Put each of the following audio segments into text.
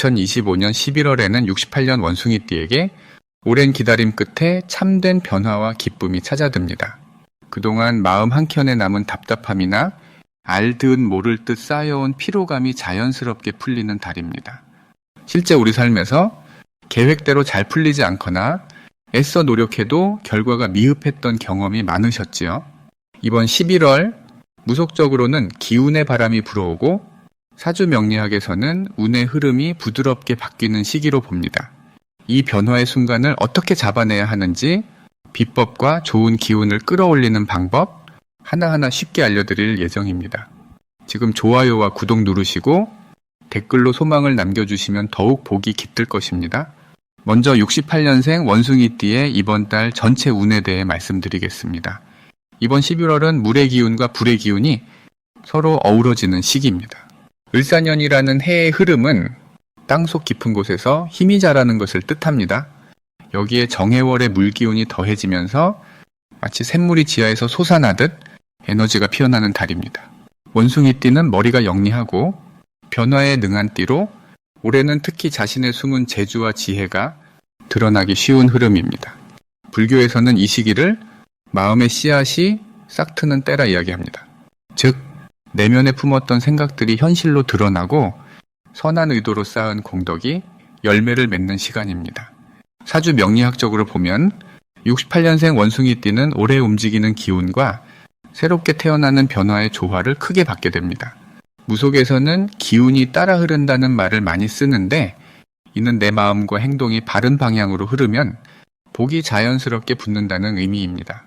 2025년 11월에는 68년 원숭이띠에게 오랜 기다림 끝에 참된 변화와 기쁨이 찾아듭니다. 그동안 마음 한켠에 남은 답답함이나 알듯 모를 듯 쌓여온 피로감이 자연스럽게 풀리는 달입니다. 실제 우리 삶에서 계획대로 잘 풀리지 않거나 애써 노력해도 결과가 미흡했던 경험이 많으셨지요. 이번 11월 무속적으로는 기운의 바람이 불어오고 사주 명리학에서는 운의 흐름이 부드럽게 바뀌는 시기로 봅니다. 이 변화의 순간을 어떻게 잡아내야 하는지 비법과 좋은 기운을 끌어올리는 방법 하나하나 쉽게 알려드릴 예정입니다. 지금 좋아요와 구독 누르시고 댓글로 소망을 남겨주시면 더욱 보기 깃들 것입니다. 먼저 68년생 원숭이띠의 이번 달 전체 운에 대해 말씀드리겠습니다. 이번 11월은 물의 기운과 불의 기운이 서로 어우러지는 시기입니다. 을사년이라는 해의 흐름은 땅속 깊은 곳에서 힘이 자라는 것을 뜻합니다. 여기에 정해월의 물기운이 더해지면서 마치 샘물이 지하에서 솟아나듯 에너지가 피어나는 달입니다. 원숭이 띠는 머리가 영리하고 변화에 능한 띠로 올해는 특히 자신의 숨은 재주와 지혜가 드러나기 쉬운 흐름입니다. 불교에서는 이 시기를 마음의 씨앗이 싹트는 때라 이야기합니다. 즉, 내면에 품었던 생각들이 현실로 드러나고 선한 의도로 쌓은 공덕이 열매를 맺는 시간입니다. 사주 명리학적으로 보면 68년생 원숭이띠는 오래 움직이는 기운과 새롭게 태어나는 변화의 조화를 크게 받게 됩니다. 무속에서는 기운이 따라 흐른다는 말을 많이 쓰는데 이는 내 마음과 행동이 바른 방향으로 흐르면 복이 자연스럽게 붙는다는 의미입니다.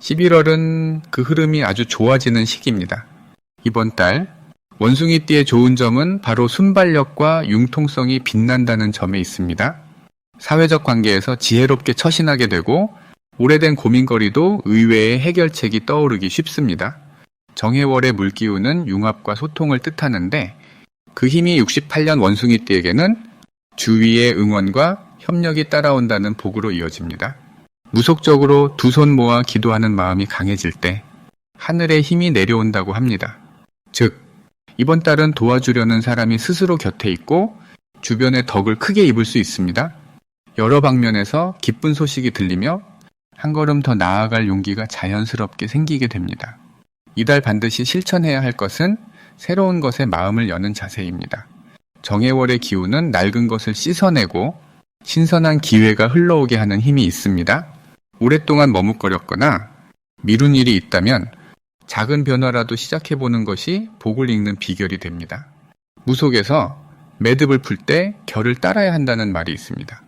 11월은 그 흐름이 아주 좋아지는 시기입니다. 이번 달 원숭이띠의 좋은 점은 바로 순발력과 융통성이 빛난다는 점에 있습니다. 사회적 관계에서 지혜롭게 처신하게 되고 오래된 고민거리도 의외의 해결책이 떠오르기 쉽습니다. 정해월의 물기운은 융합과 소통을 뜻하는데 그 힘이 68년 원숭이띠에게는 주위의 응원과 협력이 따라온다는 복으로 이어집니다. 무속적으로 두 손 모아 기도하는 마음이 강해질 때 하늘의 힘이 내려온다고 합니다. 즉, 이번 달은 도와주려는 사람이 스스로 곁에 있고 주변의 덕을 크게 입을 수 있습니다. 여러 방면에서 기쁜 소식이 들리며 한 걸음 더 나아갈 용기가 자연스럽게 생기게 됩니다. 이달 반드시 실천해야 할 것은 새로운 것에 마음을 여는 자세입니다. 정해월의 기운은 낡은 것을 씻어내고 신선한 기회가 흘러오게 하는 힘이 있습니다. 오랫동안 머뭇거렸거나 미룬 일이 있다면 작은 변화라도 시작해보는 것이 복을 읽는 비결이 됩니다. 무속에서 매듭을 풀 때 결을 따라야 한다는 말이 있습니다.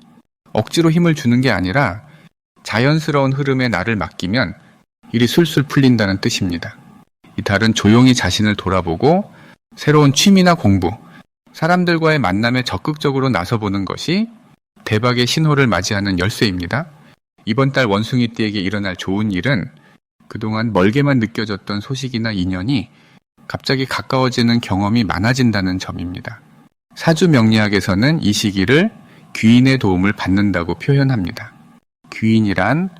억지로 힘을 주는 게 아니라 자연스러운 흐름에 나를 맡기면 일이 술술 풀린다는 뜻입니다. 이 달은 조용히 자신을 돌아보고 새로운 취미나 공부, 사람들과의 만남에 적극적으로 나서보는 것이 대박의 신호를 맞이하는 열쇠입니다. 이번 달 원숭이띠에게 일어날 좋은 일은 그동안 멀게만 느껴졌던 소식이나 인연이 갑자기 가까워지는 경험이 많아진다는 점입니다. 사주 명리학에서는 이 시기를 귀인의 도움을 받는다고 표현합니다. 귀인이란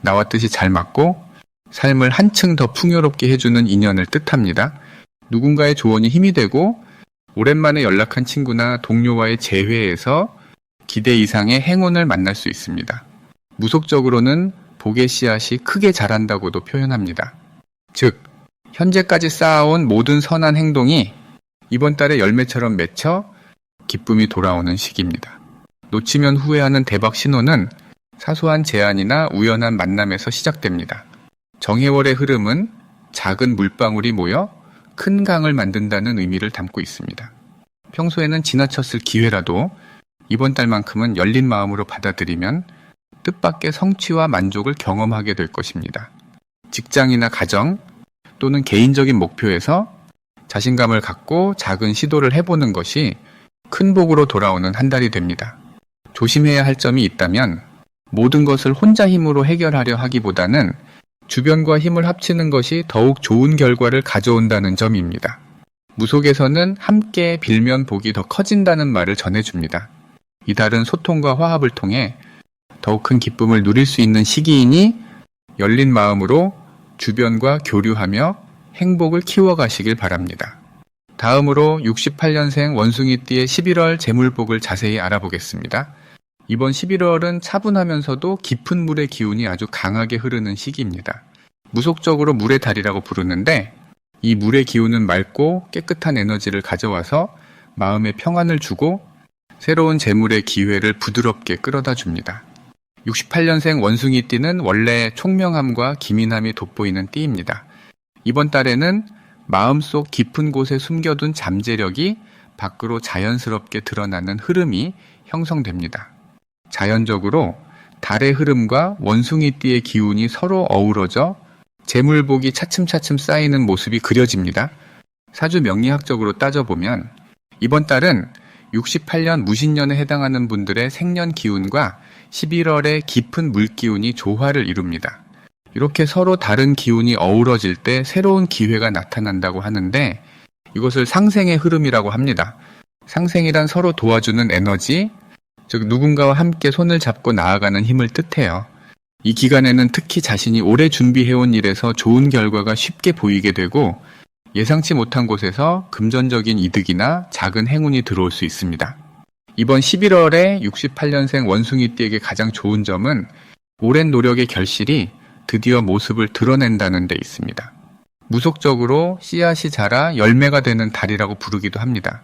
나와 뜻이 잘 맞고 삶을 한층 더 풍요롭게 해주는 인연을 뜻합니다. 누군가의 조언이 힘이 되고 오랜만에 연락한 친구나 동료와의 재회에서 기대 이상의 행운을 만날 수 있습니다. 무속적으로는 복의 씨앗이 크게 자란다고도 표현합니다. 즉, 현재까지 쌓아온 모든 선한 행동이 이번 달에 열매처럼 맺혀 기쁨이 돌아오는 시기입니다. 놓치면 후회하는 대박 신호는 사소한 제안이나 우연한 만남에서 시작됩니다. 정해월의 흐름은 작은 물방울이 모여 큰 강을 만든다는 의미를 담고 있습니다. 평소에는 지나쳤을 기회라도 이번 달만큼은 열린 마음으로 받아들이면 뜻밖의 성취와 만족을 경험하게 될 것입니다. 직장이나 가정 또는 개인적인 목표에서 자신감을 갖고 작은 시도를 해보는 것이 큰 복으로 돌아오는 한 달이 됩니다. 조심해야 할 점이 있다면 모든 것을 혼자 힘으로 해결하려 하기보다는 주변과 힘을 합치는 것이 더욱 좋은 결과를 가져온다는 점입니다. 무속에서는 함께 빌면 복이 더 커진다는 말을 전해줍니다. 이달은 소통과 화합을 통해 더욱 큰 기쁨을 누릴 수 있는 시기이니 열린 마음으로 주변과 교류하며 행복을 키워가시길 바랍니다. 다음으로 68년생 원숭이띠의 11월 재물복을 자세히 알아보겠습니다. 이번 11월은 차분하면서도 깊은 물의 기운이 아주 강하게 흐르는 시기입니다. 무속적으로 물의 달이라고 부르는데 이 물의 기운은 맑고 깨끗한 에너지를 가져와서 마음에 평안을 주고 새로운 재물의 기회를 부드럽게 끌어다 줍니다. 68년생 원숭이 띠는 원래 총명함과 기민함이 돋보이는 띠입니다. 이번 달에는 마음속 깊은 곳에 숨겨둔 잠재력이 밖으로 자연스럽게 드러나는 흐름이 형성됩니다. 자연적으로 달의 흐름과 원숭이 띠의 기운이 서로 어우러져 재물복이 차츰차츰 쌓이는 모습이 그려집니다. 사주 명리학적으로 따져보면 이번 달은 68년 무신년에 해당하는 분들의 생년 기운과 11월의 깊은 물기운이 조화를 이룹니다. 이렇게 서로 다른 기운이 어우러질 때 새로운 기회가 나타난다고 하는데 이것을 상생의 흐름이라고 합니다. 상생이란 서로 도와주는 에너지, 즉 누군가와 함께 손을 잡고 나아가는 힘을 뜻해요. 이 기간에는 특히 자신이 오래 준비해온 일에서 좋은 결과가 쉽게 보이게 되고 예상치 못한 곳에서 금전적인 이득이나 작은 행운이 들어올 수 있습니다. 이번 11월에 68년생 원숭이띠에게 가장 좋은 점은 오랜 노력의 결실이 드디어 모습을 드러낸다는 데 있습니다. 무속적으로 씨앗이 자라 열매가 되는 달이라고 부르기도 합니다.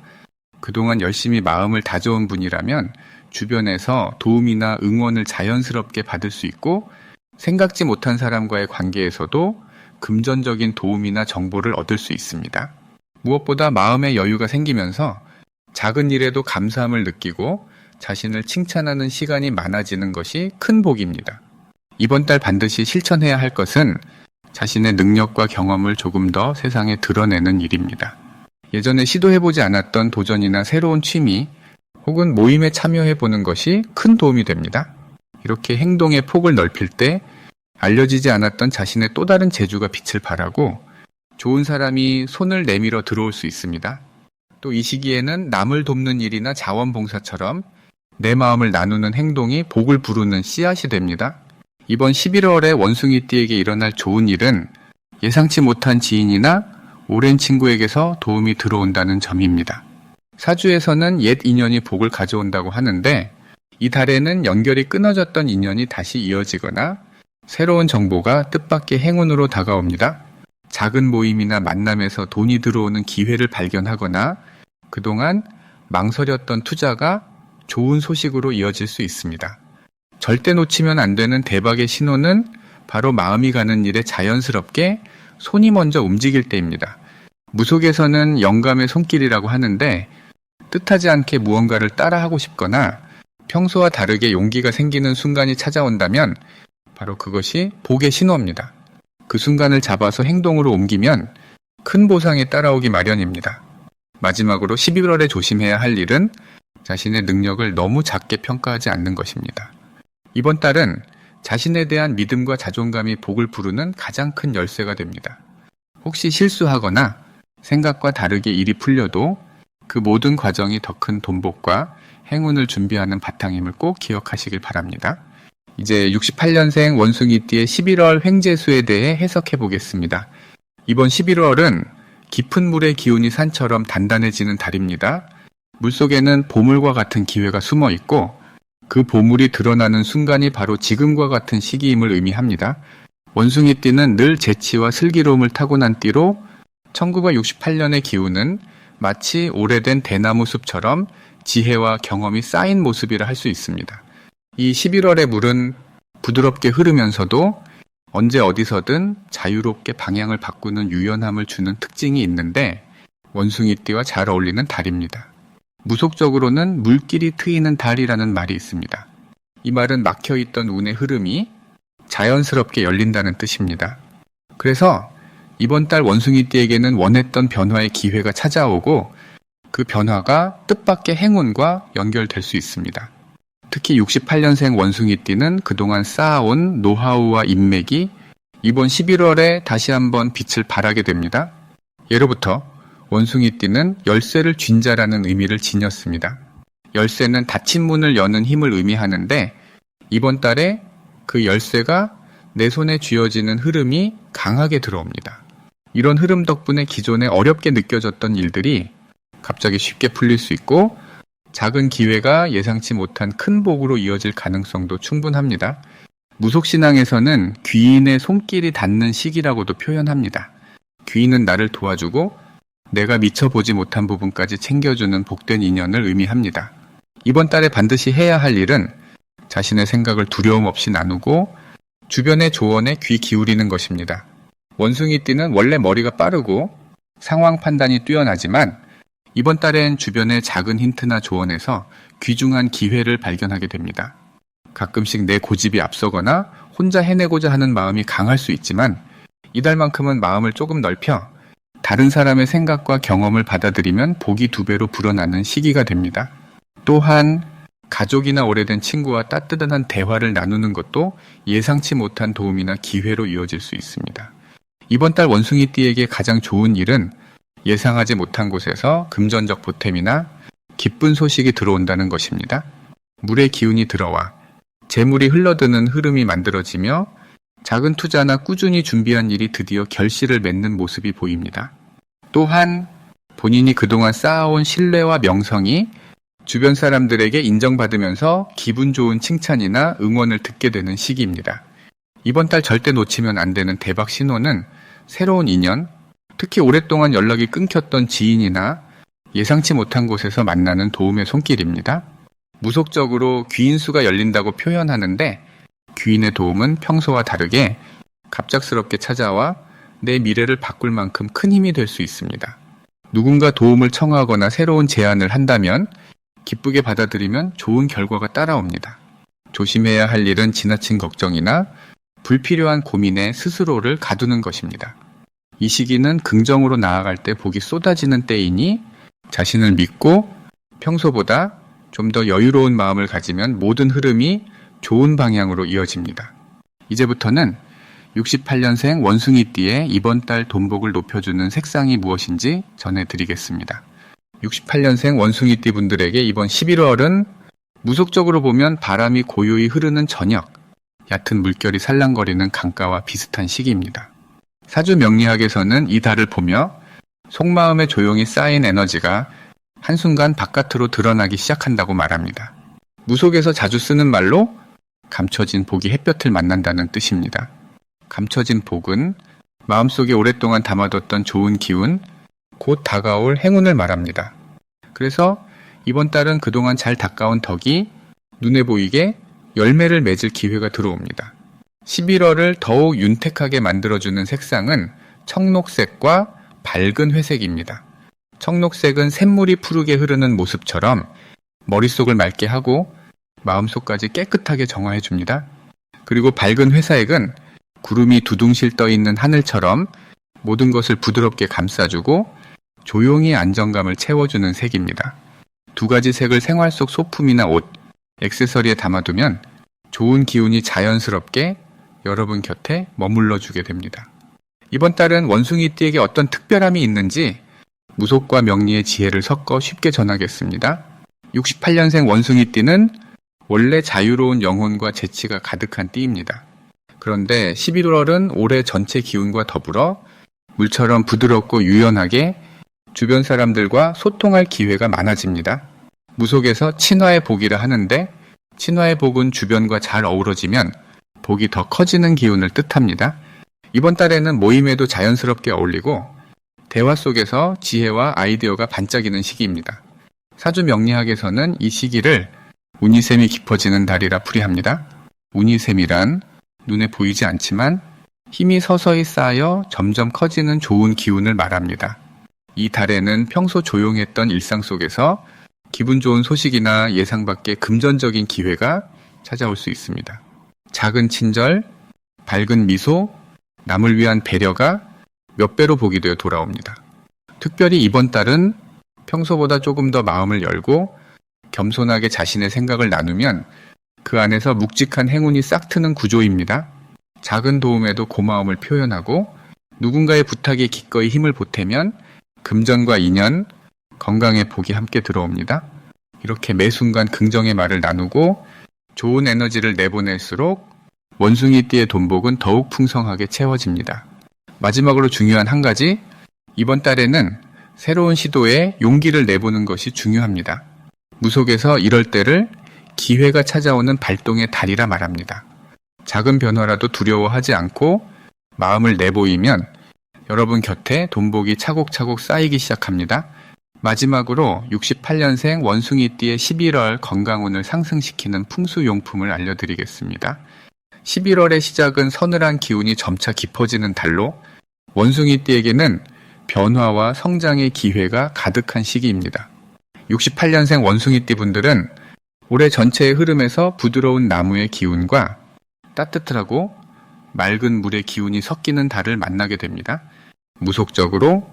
그동안 열심히 마음을 다져온 분이라면 주변에서 도움이나 응원을 자연스럽게 받을 수 있고 생각지 못한 사람과의 관계에서도 금전적인 도움이나 정보를 얻을 수 있습니다. 무엇보다 마음의 여유가 생기면서 작은 일에도 감사함을 느끼고 자신을 칭찬하는 시간이 많아지는 것이 큰 복입니다. 이번 달 반드시 실천해야 할 것은 자신의 능력과 경험을 조금 더 세상에 드러내는 일입니다. 예전에 시도해보지 않았던 도전이나 새로운 취미 혹은 모임에 참여해보는 것이 큰 도움이 됩니다. 이렇게 행동의 폭을 넓힐 때 알려지지 않았던 자신의 또 다른 재주가 빛을 발하고 좋은 사람이 손을 내밀어 들어올 수 있습니다. 또 이 시기에는 남을 돕는 일이나 자원봉사처럼 내 마음을 나누는 행동이 복을 부르는 씨앗이 됩니다. 이번 11월에 원숭이띠에게 일어날 좋은 일은 예상치 못한 지인이나 오랜 친구에게서 도움이 들어온다는 점입니다. 사주에서는 옛 인연이 복을 가져온다고 하는데 이 달에는 연결이 끊어졌던 인연이 다시 이어지거나 새로운 정보가 뜻밖의 행운으로 다가옵니다. 작은 모임이나 만남에서 돈이 들어오는 기회를 발견하거나 그동안 망설였던 투자가 좋은 소식으로 이어질 수 있습니다. 절대 놓치면 안 되는 대박의 신호는 바로 마음이 가는 일에 자연스럽게 손이 먼저 움직일 때입니다. 무속에서는 영감의 손길이라고 하는데 뜻하지 않게 무언가를 따라하고 싶거나 평소와 다르게 용기가 생기는 순간이 찾아온다면 바로 그것이 복의 신호입니다. 그 순간을 잡아서 행동으로 옮기면 큰 보상이 따라오기 마련입니다. 마지막으로 11월에 조심해야 할 일은 자신의 능력을 너무 작게 평가하지 않는 것입니다. 이번 달은 자신에 대한 믿음과 자존감이 복을 부르는 가장 큰 열쇠가 됩니다. 혹시 실수하거나 생각과 다르게 일이 풀려도 그 모든 과정이 더 큰 돈복과 행운을 준비하는 바탕임을 꼭 기억하시길 바랍니다. 이제 68년생 원숭이띠의 11월 횡재수에 대해 해석해 보겠습니다. 이번 11월은 깊은 물의 기운이 산처럼 단단해지는 달입니다. 물속에는 보물과 같은 기회가 숨어 있고 그 보물이 드러나는 순간이 바로 지금과 같은 시기임을 의미합니다. 원숭이 띠는 늘 재치와 슬기로움을 타고난 띠로 1968년의 기운은 마치 오래된 대나무 숲처럼 지혜와 경험이 쌓인 모습이라 할 수 있습니다. 이 11월의 물은 부드럽게 흐르면서도 언제 어디서든 자유롭게 방향을 바꾸는 유연함을 주는 특징이 있는데 원숭이띠와 잘 어울리는 달입니다. 무속적으로는 물길이 트이는 달이라는 말이 있습니다. 이 말은 막혀있던 운의 흐름이 자연스럽게 열린다는 뜻입니다. 그래서 이번 달 원숭이띠에게는 원했던 변화의 기회가 찾아오고 그 변화가 뜻밖의 행운과 연결될 수 있습니다. 특히 68년생 원숭이띠는 그동안 쌓아온 노하우와 인맥이 이번 11월에 다시 한번 빛을 발하게 됩니다. 예로부터 원숭이띠는 열쇠를 쥔 자라는 의미를 지녔습니다. 열쇠는 닫힌 문을 여는 힘을 의미하는데 이번 달에 그 열쇠가 내 손에 쥐어지는 흐름이 강하게 들어옵니다. 이런 흐름 덕분에 기존에 어렵게 느껴졌던 일들이 갑자기 쉽게 풀릴 수 있고 작은 기회가 예상치 못한 큰 복으로 이어질 가능성도 충분합니다. 무속신앙에서는 귀인의 손길이 닿는 시기라고도 표현합니다. 귀인은 나를 도와주고 내가 미처 보지 못한 부분까지 챙겨주는 복된 인연을 의미합니다. 이번 달에 반드시 해야 할 일은 자신의 생각을 두려움 없이 나누고 주변의 조언에 귀 기울이는 것입니다. 원숭이띠는 원래 머리가 빠르고 상황 판단이 뛰어나지만 이번 달엔 주변의 작은 힌트나 조언에서 귀중한 기회를 발견하게 됩니다. 가끔씩 내 고집이 앞서거나 혼자 해내고자 하는 마음이 강할 수 있지만 이달만큼은 마음을 조금 넓혀 다른 사람의 생각과 경험을 받아들이면 복이 두 배로 불어나는 시기가 됩니다. 또한 가족이나 오래된 친구와 따뜻한 대화를 나누는 것도 예상치 못한 도움이나 기회로 이어질 수 있습니다. 이번 달 원숭이띠에게 가장 좋은 일은 예상하지 못한 곳에서 금전적 보탬이나 기쁜 소식이 들어온다는 것입니다. 물의 기운이 들어와 재물이 흘러드는 흐름이 만들어지며 작은 투자나 꾸준히 준비한 일이 드디어 결실을 맺는 모습이 보입니다. 또한 본인이 그동안 쌓아온 신뢰와 명성이 주변 사람들에게 인정받으면서 기분 좋은 칭찬이나 응원을 듣게 되는 시기입니다. 이번 달 절대 놓치면 안 되는 대박 신호는 새로운 인연, 특히 오랫동안 연락이 끊겼던 지인이나 예상치 못한 곳에서 만나는 도움의 손길입니다. 무속적으로 귀인수가 열린다고 표현하는데 귀인의 도움은 평소와 다르게 갑작스럽게 찾아와 내 미래를 바꿀 만큼 큰 힘이 될 수 있습니다. 누군가 도움을 청하거나 새로운 제안을 한다면 기쁘게 받아들이면 좋은 결과가 따라옵니다. 조심해야 할 일은 지나친 걱정이나 불필요한 고민에 스스로를 가두는 것입니다. 이 시기는 긍정으로 나아갈 때 복이 쏟아지는 때이니 자신을 믿고 평소보다 좀 더 여유로운 마음을 가지면 모든 흐름이 좋은 방향으로 이어집니다. 이제부터는 68년생 원숭이띠의 이번 달 돈복을 높여주는 색상이 무엇인지 전해드리겠습니다. 68년생 원숭이띠 분들에게 이번 11월은 무속적으로 보면 바람이 고요히 흐르는 저녁, 얕은 물결이 살랑거리는 강가와 비슷한 시기입니다. 사주 명리학에서는 이 달을 보며 속마음에 조용히 쌓인 에너지가 한순간 바깥으로 드러나기 시작한다고 말합니다. 무속에서 자주 쓰는 말로 감춰진 복이 햇볕을 만난다는 뜻입니다. 감춰진 복은 마음속에 오랫동안 담아뒀던 좋은 기운, 곧 다가올 행운을 말합니다. 그래서 이번 달은 그동안 잘 닦아온 덕이 눈에 보이게 열매를 맺을 기회가 들어옵니다. 11월을 더욱 윤택하게 만들어주는 색상은 청록색과 밝은 회색입니다. 청록색은 샘물이 푸르게 흐르는 모습처럼 머릿속을 맑게 하고 마음속까지 깨끗하게 정화해 줍니다. 그리고 밝은 회사액은 구름이 두둥실 떠 있는 하늘처럼 모든 것을 부드럽게 감싸주고 조용히 안정감을 채워주는 색입니다. 두 가지 색을 생활 속 소품이나 옷, 액세서리에 담아두면 좋은 기운이 자연스럽게 여러분 곁에 머물러 주게 됩니다. 이번 달은 원숭이띠에게 어떤 특별함이 있는지 무속과 명리의 지혜를 섞어 쉽게 전하겠습니다. 68년생 원숭이띠는 원래 자유로운 영혼과 재치가 가득한 띠입니다. 그런데 11월은 올해 전체 기운과 더불어 물처럼 부드럽고 유연하게 주변 사람들과 소통할 기회가 많아집니다. 무속에서 친화의 복이라 하는데 친화의 복은 주변과 잘 어우러지면 복이 더 커지는 기운을 뜻합니다. 이번 달에는 모임에도 자연스럽게 어울리고 대화 속에서 지혜와 아이디어가 반짝이는 시기입니다. 사주 명리학에서는 이 시기를 운이샘이 깊어지는 달이라 풀이합니다. 운이샘이란 눈에 보이지 않지만 힘이 서서히 쌓여 점점 커지는 좋은 기운을 말합니다. 이 달에는 평소 조용했던 일상 속에서 기분 좋은 소식이나 예상 밖의 금전적인 기회가 찾아올 수 있습니다. 작은 친절, 밝은 미소, 남을 위한 배려가 몇 배로 보기 되어 돌아옵니다. 특별히 이번 달은 평소보다 조금 더 마음을 열고 겸손하게 자신의 생각을 나누면 그 안에서 묵직한 행운이 싹 트는 구조입니다. 작은 도움에도 고마움을 표현하고 누군가의 부탁에 기꺼이 힘을 보태면 금전과 인연, 건강의 복이 함께 들어옵니다. 이렇게 매 순간 긍정의 말을 나누고 좋은 에너지를 내보낼수록 원숭이띠의 돈복은 더욱 풍성하게 채워집니다. 마지막으로 중요한 한 가지, 이번 달에는 새로운 시도에 용기를 내보는 것이 중요합니다. 무속에서 이럴 때를 기회가 찾아오는 발동의 달이라 말합니다. 작은 변화라도 두려워하지 않고 마음을 내보이면 여러분 곁에 돈복이 차곡차곡 쌓이기 시작합니다. 마지막으로 68년생 원숭이띠의 11월 건강운을 상승시키는 풍수용품을 알려드리겠습니다. 11월의 시작은 서늘한 기운이 점차 깊어지는 달로 원숭이띠에게는 변화와 성장의 기회가 가득한 시기입니다. 68년생 원숭이띠 분들은 올해 전체의 흐름에서 부드러운 나무의 기운과 따뜻하고 맑은 물의 기운이 섞이는 달을 만나게 됩니다. 무속적으로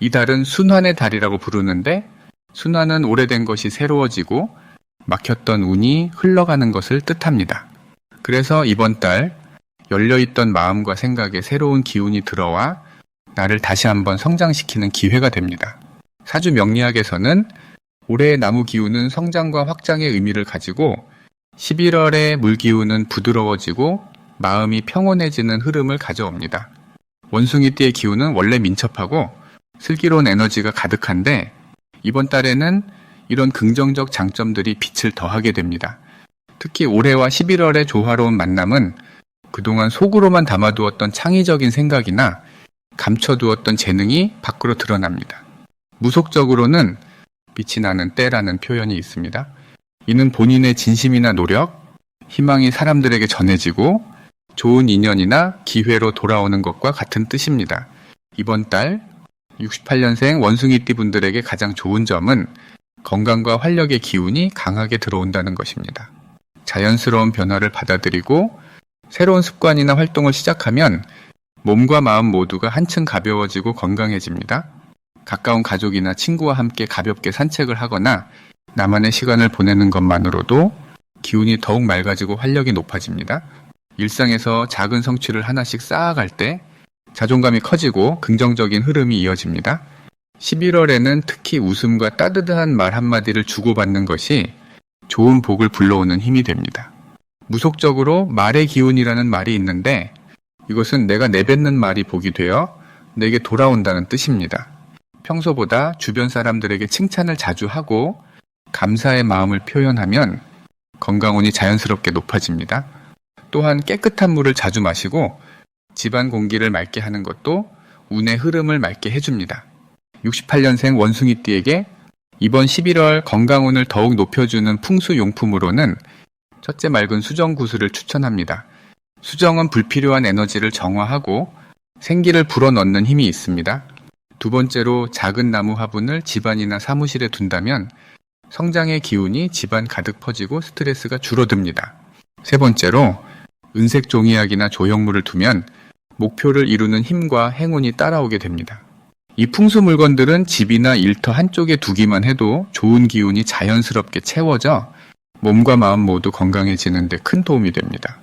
이 달은 순환의 달이라고 부르는데 순환은 오래된 것이 새로워지고 막혔던 운이 흘러가는 것을 뜻합니다. 그래서 이번 달 열려있던 마음과 생각에 새로운 기운이 들어와 나를 다시 한번 성장시키는 기회가 됩니다. 사주 명리학에서는 올해의 나무 기운은 성장과 확장의 의미를 가지고 11월의 물 기운은 부드러워지고 마음이 평온해지는 흐름을 가져옵니다. 원숭이띠의 기운은 원래 민첩하고 슬기로운 에너지가 가득한데 이번 달에는 이런 긍정적 장점들이 빛을 더하게 됩니다. 특히 올해와 11월의 조화로운 만남은 그동안 속으로만 담아두었던 창의적인 생각이나 감춰두었던 재능이 밖으로 드러납니다. 무속적으로는 빛이 나는 때라는 표현이 있습니다. 이는 본인의 진심이나 노력, 희망이 사람들에게 전해지고 좋은 인연이나 기회로 돌아오는 것과 같은 뜻입니다. 이번 달 68년생 원숭이띠 분들에게 가장 좋은 점은 건강과 활력의 기운이 강하게 들어온다는 것입니다. 자연스러운 변화를 받아들이고 새로운 습관이나 활동을 시작하면 몸과 마음 모두가 한층 가벼워지고 건강해집니다. 가까운 가족이나 친구와 함께 가볍게 산책을 하거나 나만의 시간을 보내는 것만으로도 기운이 더욱 맑아지고 활력이 높아집니다. 일상에서 작은 성취를 하나씩 쌓아갈 때 자존감이 커지고 긍정적인 흐름이 이어집니다. 11월에는 특히 웃음과 따뜻한 말 한마디를 주고받는 것이 좋은 복을 불러오는 힘이 됩니다. 무속적으로 말의 기운이라는 말이 있는데 이것은 내가 내뱉는 말이 복이 되어 내게 돌아온다는 뜻입니다. 평소보다 주변 사람들에게 칭찬을 자주 하고 감사의 마음을 표현하면 건강운이 자연스럽게 높아집니다. 또한 깨끗한 물을 자주 마시고 집안 공기를 맑게 하는 것도 운의 흐름을 맑게 해줍니다. 68년생 원숭이띠에게 이번 11월 건강운을 더욱 높여주는 풍수용품으로는 첫째 맑은 수정 구슬을 추천합니다. 수정은 불필요한 에너지를 정화하고 생기를 불어넣는 힘이 있습니다. 두 번째로 작은 나무 화분을 집안이나 사무실에 둔다면 성장의 기운이 집안 가득 퍼지고 스트레스가 줄어듭니다. 세 번째로 은색 종이약이나 조형물을 두면 목표를 이루는 힘과 행운이 따라오게 됩니다. 이 풍수 물건들은 집이나 일터 한쪽에 두기만 해도 좋은 기운이 자연스럽게 채워져 몸과 마음 모두 건강해지는데 큰 도움이 됩니다.